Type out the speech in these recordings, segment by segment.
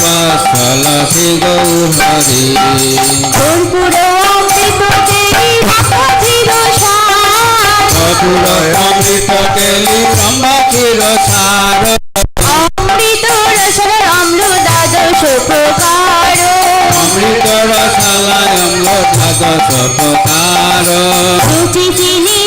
বৎসল গৌহরি। কর্পূর অমৃত কেলি কেলি ব্রহ্মক্ষীর সার অমৃত রসর অম্ল দ্বাদশ প্রকার অমৃত রসালায় অম্ল দ্বাদশ প্রকার রুচি চিনি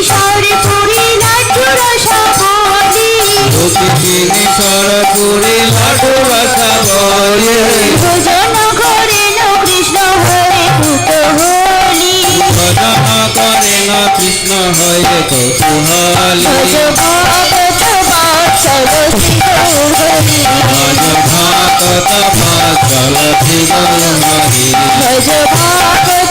দক্ষিণে সরপুরে লাডু বাসা বলে ভোজন করেন কৃষ্ণ হরে কুতহলি ভজন করেন কৃষ্ণ হরে কৌতূহলি ভজ ভাগত ভজ চলতি গৌরী ভজ ভাগত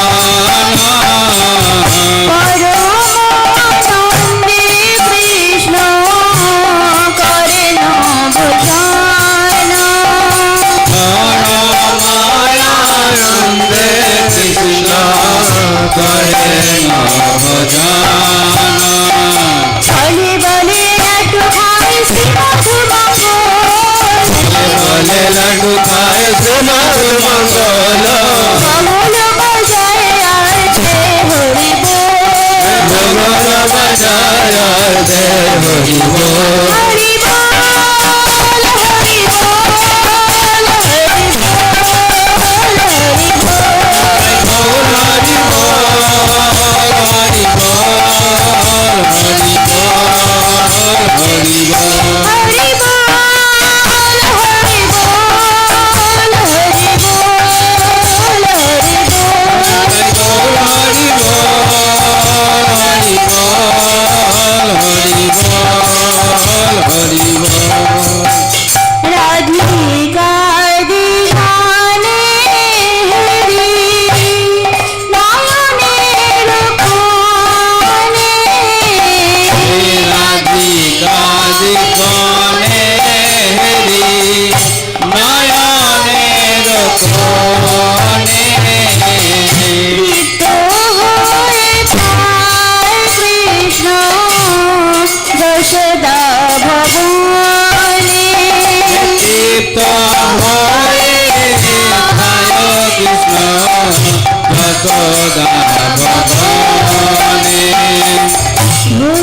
দয়াল দেহ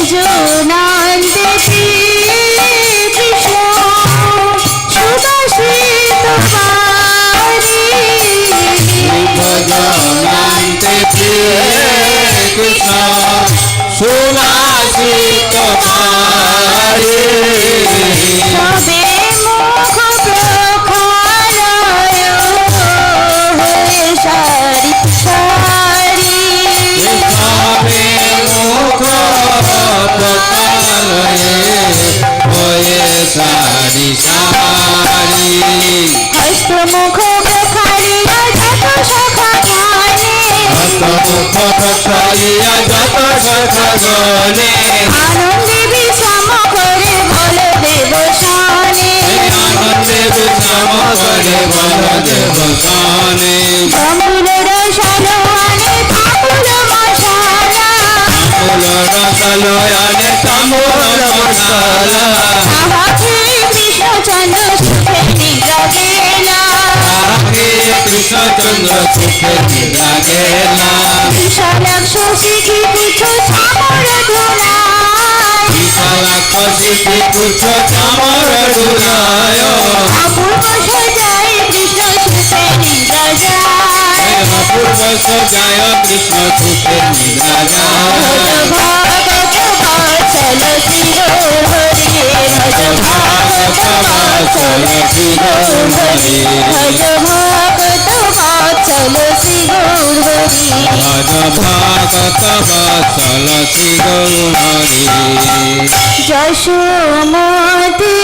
do not. মুখ খালিয়া যত সখা গনে হাত মুখ খালিয়া যত সখা গনে আনন্দে বিষম করে বল দেব শানে আনন্দে বিষম করে বল দেব শানে কমল রসালো আনে কাকুল মশালা কমল রসালো আনে কামল মশালা আহা কৃষ্ণ চন্দ্র সুখে নিরবে। লাগে কৃষ্ণচন্দ্র চোখে লাগে না বিশালাক্ষ শিখি পুছো চামর দোলায় বিশালাক্ষ শিখি পুছো চামর দোলায় অপূর্ব সজায় কৃষ্ণ চোখে নিদ্রা যায় অপূর্ব সজায় কৃষ্ণ চোখে নিদ্রা যায় ভগত বাচল শিরোহরি ভজ ভগত বাচল শিরোহরি ভজ চলো শ্রী গৌরী চলো শ্রী গৌরী যশোমতী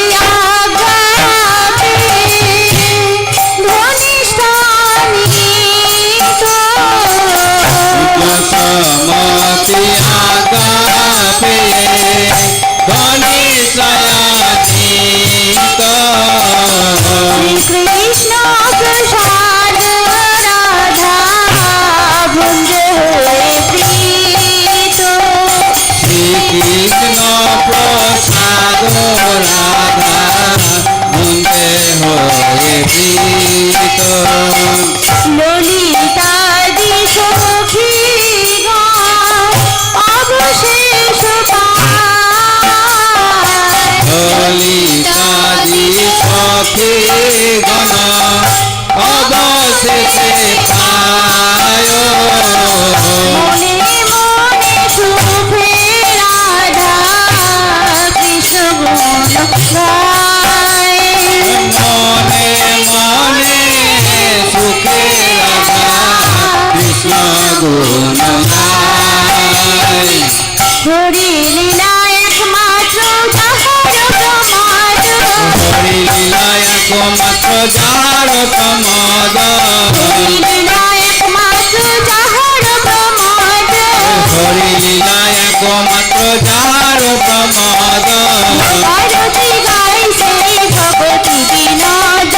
গণ অবশেষে जाड़ कमादा हरी विनायक मात्र जाड़ कमादा हरी से भगवती विनाद।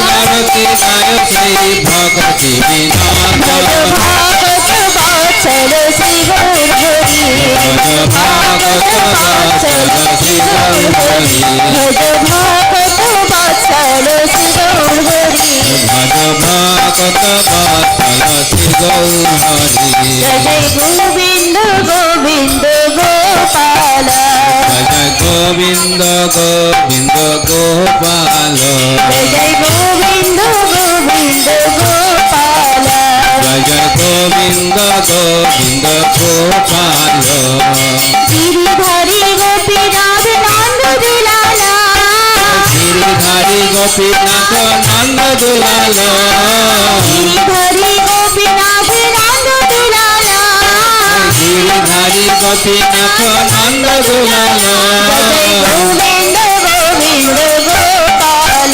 भारती गाय से भगवती विनाद। भगत बाचल श्री হরি ভজ ভাগবত বৎসল শ্রী গৌর হরি জয় গোবিন্দ গোবিন্দ গোপাল জয় গোবিন্দ গোবিন্দ গোপাল জয় গোবিন্দ গোবিন্দ গোপাল জয় জয় গোবিন্দ গোপীনাথ নন্দ জয় গোবিন্দ গোবিন্দ গোপাল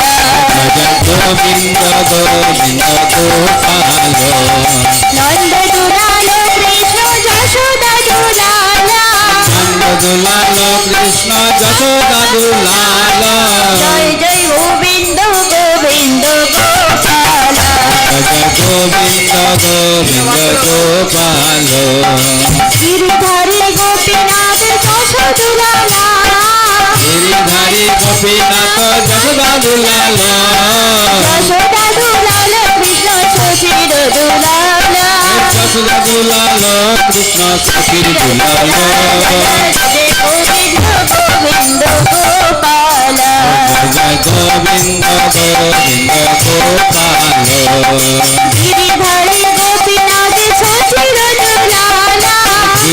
গোবিন্দ গোবিন্দ গোপাল নন্দ দুলাল কৃষ্ণ যশোদা দুলালা নন্দ দুলাল কৃষ্ণ যশোদা দুলাল জয় জয় গোবিন্দ গোবিন্দ গোপাল জয় গোবিন্দ গোবিন্দ গোপাল গিরিধারী যশোদুলালা গিরিধারী গোপীনাথ যশোদা দুলাল যশোদা দুলাল কৃষ্ণ শশীর দুলালা যশোদা দুলাল কৃষ্ণ সখীর দুলাল জয় গোবিন্দ গোবিন্দ গোপাল জয় গোবিন্দ গোবিন্দ গোপাল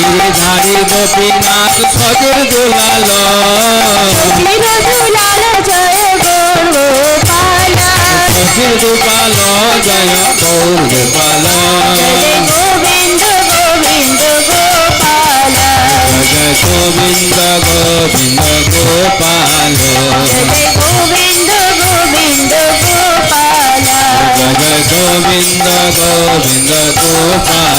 গিরিধারী গোপীনাথ সখীর দুলাল শশীর দুলাল জয় গৌর গোপাল সখীর গোপাল জয় গৌর গোপাল জয় গোবিন্দ গোবিন্দ গোপাল জয় গোবিন্দ গোবিন্দ গোপাল জয় গোবিন্দ গোবিন্দ গোপাল জয় Govinda Govinda Gopal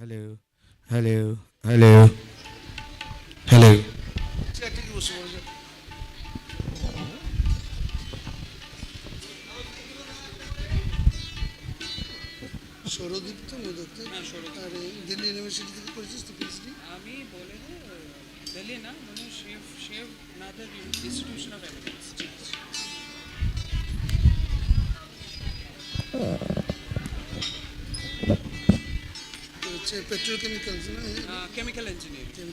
hello hello hello hello চেয়ারটা কি বসে বসে সৌরদীপ্ত মোদক তাই? আর এই দিল্লি ইউনিভার্সিটি থেকে করেছিস তো পিএইচডি আমি বলে যে দিল্লি না মানে শিব শিব নাথের ইনস্টিটিউশন অফ এভিডেন্স হচ্ছে পেট্রোকেমিক্যালস না কেমিক্যাল ইঞ্জিনিয়ারিং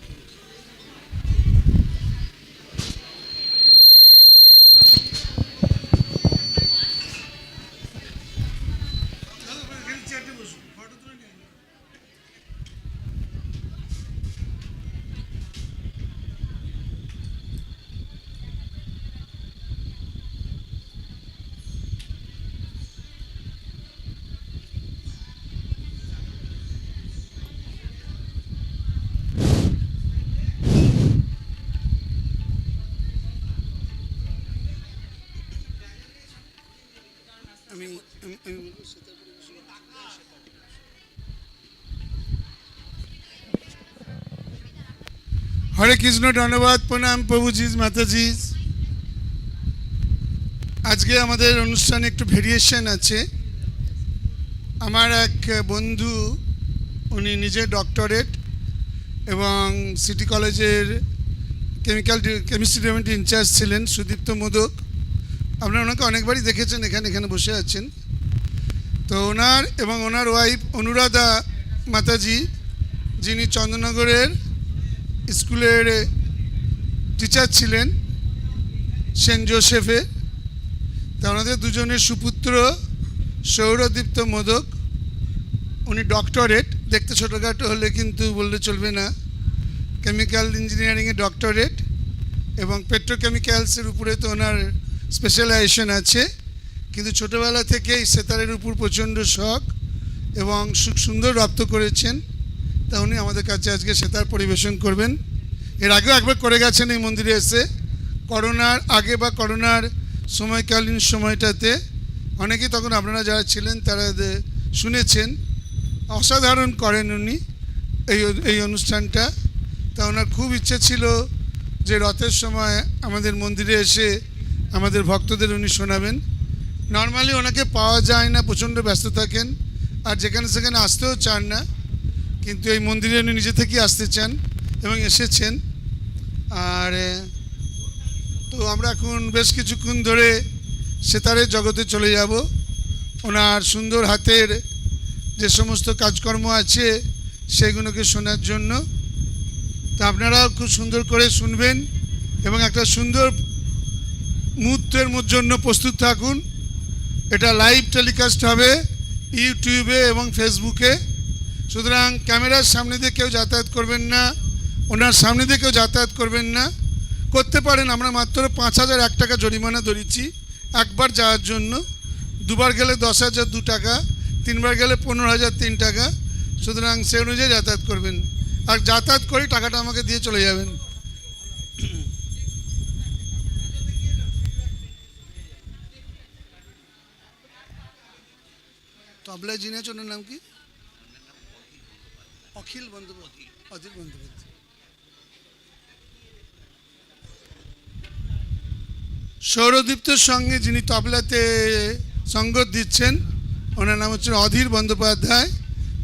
আমি। হরে কৃষ্ণ, ধন্যবাদ, প্রণাম প্রভুজিজ মাতাজিজ আজকে আমাদের অনুষ্ঠানে একটু ভেরিয়েশন আছে আমার এক বন্ধু, উনি নিজে ডক্টরেট এবং সিটি কলেজের কেমিক্যাল কেমিস্ট্রি ডিপার্টমেন্ট ইনচার্জ ছিলেন, সুদীপ্ত মোদক আপনারা ওনাকে অনেকবারই দেখেছেন, এখানে এখানে বসে আছেন। তো ওনার এবং ওনার ওয়াইফ অনুরাধা মাতাজি, যিনি চন্দ্রনগরের স্কুলের টিচার ছিলেন, সেন্ট জোসেফে। তা ওনাদের দুজনের সুপুত্র সৌরদীপ্ত মোদক। উনি ডক্টরেট দেখতে ছোটোখাটো হলে কিন্তু বললে চলবে না। কেমিক্যাল ইঞ্জিনিয়ারিংয়ে ডক্টরেট এবং পেট্রোকেমিক্যালসের উপরে তো ওনার স্পেশালাইজেশন আছে, কিন্তু ছোটোবেলা থেকেই সেতারের উপর প্রচণ্ড শখ এবং সুখ সুন্দর রপ্ত করেছেন। তা উনি আমাদের কাছে আজকে সেতার পরিবেশন করবেন। এর আগেও একবার করে গেছেন এই মন্দিরে এসে। করোনার আগে বা করোনার সময়কালীন সময়টাতে অনেকেই তখন আপনারা যারা ছিলেন তারা শুনেছেন। অসাধারণ করেন উনি এই এই অনুষ্ঠানটা। তা ওনার খুব ইচ্ছে ছিল যে রথের সময় আমাদের মন্দিরে এসে আমাদের ভক্তদের উনি শোনাবেন। নর্মালি ওনাকে পাওয়া যায় না, প্রচণ্ড ব্যস্ত থাকেন, আর যেখানে সেখানে আসতেও চান না। কিন্তু এই মন্দিরে উনি নিজে থেকেই আসতে চান এবং এসেছেন। আর তো আমরা এখন বেশ কিছুক্ষণ ধরে সেতারের জগতে চলে যাব। ওনার সুন্দর হাতের যে সমস্ত কাজকর্ম আছে সেগুলোকে শোনার জন্য। তো আপনারাও খুব সুন্দর করে শুনবেন এবং একটা সুন্দর মুহূর্তের জন্য প্রস্তুত থাকুন। এটা লাইভ টেলিকাস্ট হবে ইউটিউবে এবং ফেসবুকে সুতরাং ক্যামেরার সামনে দিয়ে কেউ যাতায়াত করবেন না, ওনার সামনে দিয়ে কেউ যাতায়াত করবেন না। করতে পারেন, আমরা মাত্র পাঁচ হাজার এক টাকা জরিমানা ধরেছি একবার যাওয়ার জন্য। দুবার গেলে দশ হাজার দু টাকা, তিনবার গেলে পনেরো হাজার তিন টাকা। সুতরাং সে অনুযায়ী যাতায়াত করবেন। আর যাতায়াত করে টাকাটা আমাকে দিয়ে চলে যাবেন। তবলায় যিনি আছে ওনার নাম কি? অখিল বন্দ্যোপাধ্যায়। অখিল বন্দ্যোপাধ্যায়। সৌরদীপ্তর সঙ্গে যিনি তবলাতে সঙ্গত দিচ্ছেন, ওনার নাম হচ্ছে অধীর বন্দ্যোপাধ্যায়।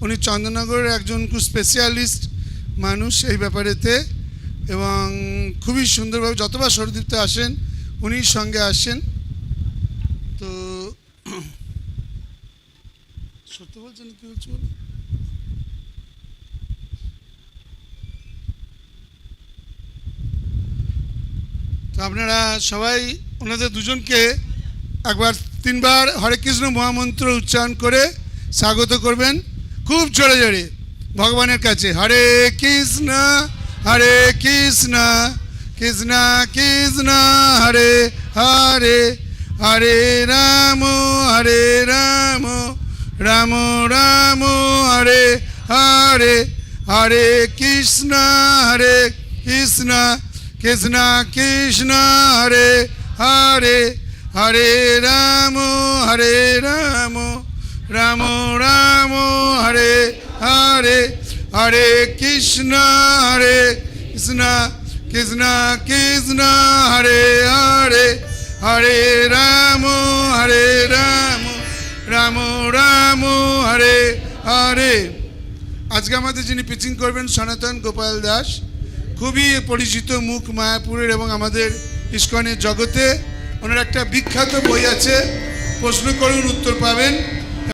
উনি চন্দ্রনগরের একজন খুব স্পেশালিস্ট মানুষ এই ব্যাপারেতে এবং খুবই সুন্দরভাবে যতবার সৌরদীপ্ত আসেন উনি সঙ্গে আসেন তো সত্য বলছেন কি বলছো বলো? তো আপনারা সবাই ওনাদের দুজনকে একবার তিনবার হরে কৃষ্ণ মহামন্ত্র উচ্চারণ করে স্বাগত করবেন খুব জোরে জোরে ভগবানের কাছে, হরে কৃষ্ণ হরে কৃষ্ণ কৃষ্ণ কৃষ্ণ, হরে হরে হরে রাম হরে রাম ラムラムハレハレハレキスナハレキスナキスナキスナハレハレハレラムハレラムラムラムハレハレハレキスナハレキシナキシナキシナハレハレハレラムハレラム রাম রাম, হরে হরে। আজকে আমাদের যিনি পিচিং করবেন সনাতন গোপাল দাস, খুবই পরিচিত মুখ মায়াপুরের এবং আমাদের ইস্কনের জগতে, ওনার একটা বিখ্যাত বই আছে, প্রশ্ন করুন, উত্তর পাবেন।